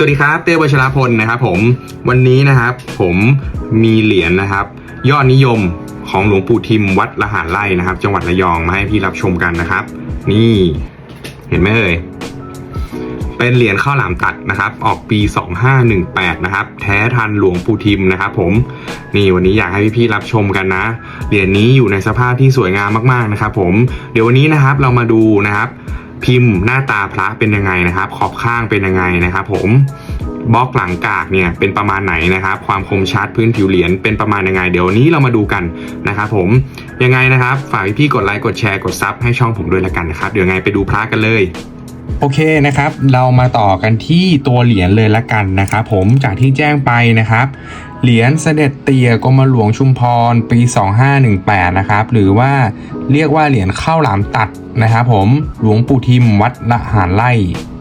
สวัสดีครับ เต้วชรพลนะครับผมวันนี้นะครับผมมีเหรียญนะครับ ยอดนิยมของหลวงปู่ทิมวัดละหารไร่นะครับ จังหวัดระยองมาให้พี่รับชมกันนะครับ นี่เห็นไหมเอ่ยเป็นเหรียญข้าวหลามตัดนะครับ ออกปี 2518 นะครับ แท้ทันหลวงปู่ทิมนะครับ ผมนี่วันนี้อยากให้พี่ๆรับชมกันนะ เหรียญนี้อยู่ในสภาพที่สวยงามมากๆนะครับ ผมเดี๋ยววันนี้นะครับเรามาดูนะครับ พิมพ์หน้าตาพระเป็นยังไงนะครับ ขอบข้างเป็นยังไงนะครับ ผมบล็อกหลังกากเนี่ยเป็นประมาณไหนนะครับ ความคมชัดพื้นผิวเหรียญเป็นประมาณยังไง เดี๋ยวนนี้เรามาดูกันนะครับผมยังไงนะครับ ฝากพี่ๆกดไลค์กดแชร์กดซับให้ช่องผมด้วยละกันนะครับ เดี๋ยวไงไปดูพระกันเลย โอเคนะครับ เรามาต่อกันที่ตัวเหรียญเลยละกันนะครับผมจากที่แจ้งไปนะครับ เหรียญเสด็จเตี่ยกรมหลวงชุมพรปี 2518 นะครับ หรือว่าเรียกว่าเหรียญข้าวหลามตัดนะครับผมหลวงปู่ทิมวัดละหารไร่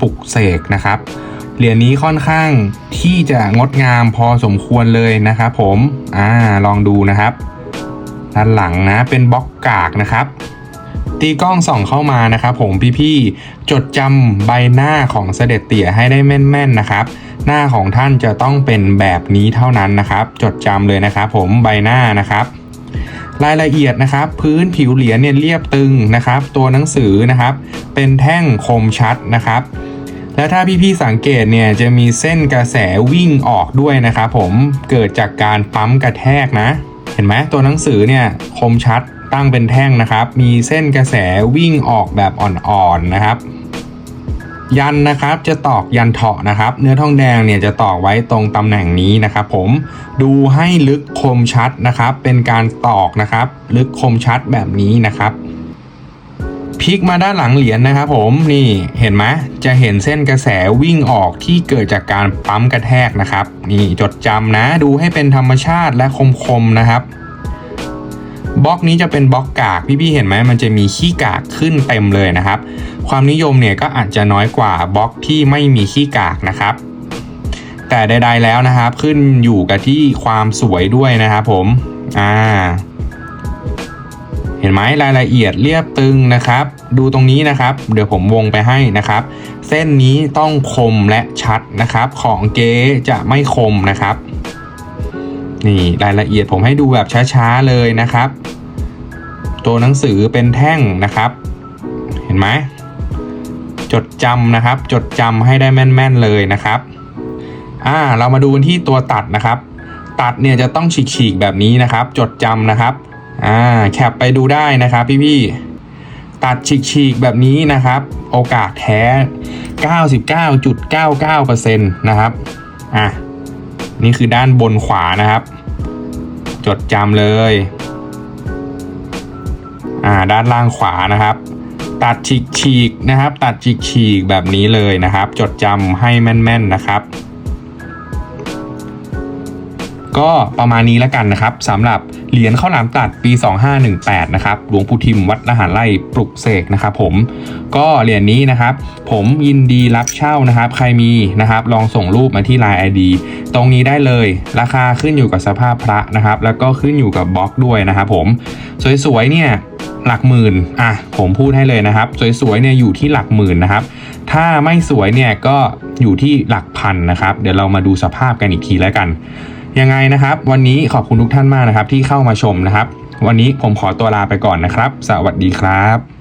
ปุกเสกนะครับเหรียญนี้ค่อนข้างที่จะงดงามพอสมควรเลยนะครับผมอ่าลองดูนะครับ ด้านหลังนะเป็นบล็อกกากนะครับ ตีกล้องส่องเข้ามานะครับผมพี่ๆจดจำใบหน้าของเสด็จเตี่ยให้ได้แม่นๆนะครับ หน้าของท่านจะต้องเป็นแบบนี้เท่านั้นนะครับ จดจำเลยนะครับผมใบหน้านะครับ รายละเอียดนะครับ พื้นผิวเหรียญเนี่ยเรียบตึงนะครับ ตัวหนังสือนะครับ เป็นแท่งคมชัดนะครับ และถ้าพี่ๆสังเกตเนี่ยจะมีเส้นกระแสวิ่งออกด้วยนะครับผมเกิดจากการปั๊มกระแทกนะ เห็นไหมตัวหนังสือเนี่ยคมชัด ตั้งเป็นแท่งนะครับ มีเส้นกระแสวิ่งออกแบบอ่อนๆนะครับ ยันนะครับจะตอกยันเถาะนะครับ เนื้อทองแดงเนี่ยจะตอกไว้ตรงตำแหน่งนี้นะครับ ผมดูให้ลึกคมชัดนะครับ เป็นการตอกนะครับ ลึกคมชัดแบบนี้นะครับพลิกมาด้านหลังเหรียญนะครับผมนี่เห็นไหมจะเห็นเส้นกระแสวิ่งออกที่เกิดจากการปั๊มกระแทกนะครับ นี่จดจำนะดูให้เป็นธรรมชาติและคมๆนะครับ บล็อกนี้จะเป็นบล็อกกากพี่ๆเห็นไหมมันจะมีขี้กากขึ้นเต็มเลยนะครับ ความนิยมเนี่ยก็อาจจะน้อยกว่าบล็อกที่ไม่มีขี้กากนะครับ แต่ใดๆแล้วนะครับขึ้นอยู่กับที่ความสวยด้วยนะครับผมอ่าเห็นไหมรายละเอียดเรียบตึงนะครับ ดูตรงนี้นะครับ เดี๋ยวผมวงไปให้นะครับ เส้นนี้ต้องคมและชัดนะครับ ของเก๊จะไม่คมนะครับ นี่รายละเอียดผมให้ดูแบบช้าๆเลยนะครับ ตัวหนังสือเป็นแท่งนะครับ เห็นไหมจดจำนะครับ จดจำให้ได้แม่นๆเลยนะครับอ่าเรามาดูกันที่ตัวตัดนะครับ ตัดเนี่ยจะต้องฉีกๆแบบนี้นะครับ จดจำนะครับอ่าแคปไปดูได้นะครับพี่ๆตัดฉีกๆแบบนี้นะครับ โอกาสแท้ 99.99%นะครับอะ นี่คือด้านบนขวานะครับ จดจำเลยอ่าด้านล่างขวานะครับ ตัดฉีกฉีกนะครับ ตัดฉีกฉีกแบบนี้เลยนะครับ จดจำให้แม่น ๆนะครับ ก็ประมาณนี้แล้วกันนะครับสำหรับเหรียญข้าวหลามตัดปี 2518 นะครับหลวงปู่ทิมวัดละหารไร่ปลุกเสกนะครับผมก็เหรียญนี้นะครับ ผมยินดีรับเช่านะครับ ใครมีนะครับ ลองส่งรูปมาที่ Line ID ตรงนี้ได้เลย ราคาขึ้นอยู่กับสภาพพระนะครับ แล้วก็ขึ้นอยู่กับบล็อกด้วยนะครับผมสวยๆเนี่ยหลักหมื่นอะผมพูดให้เลยนะครับ สวยๆเนี่ยอยู่ที่หลักหมื่นนะครับ ถ้าไม่สวยเนี่ยก็อยู่ที่หลักพันนะครับ เดี๋ยวเรามาดูสภาพกันอีกทีแล้วกัน ยังไงนะครับ วันนี้ขอบคุณทุกท่านมากนะครับ ที่เข้ามาชมนะครับ วันนี้ผมขอตัวลาไปก่อนนะครับ สวัสดีครับ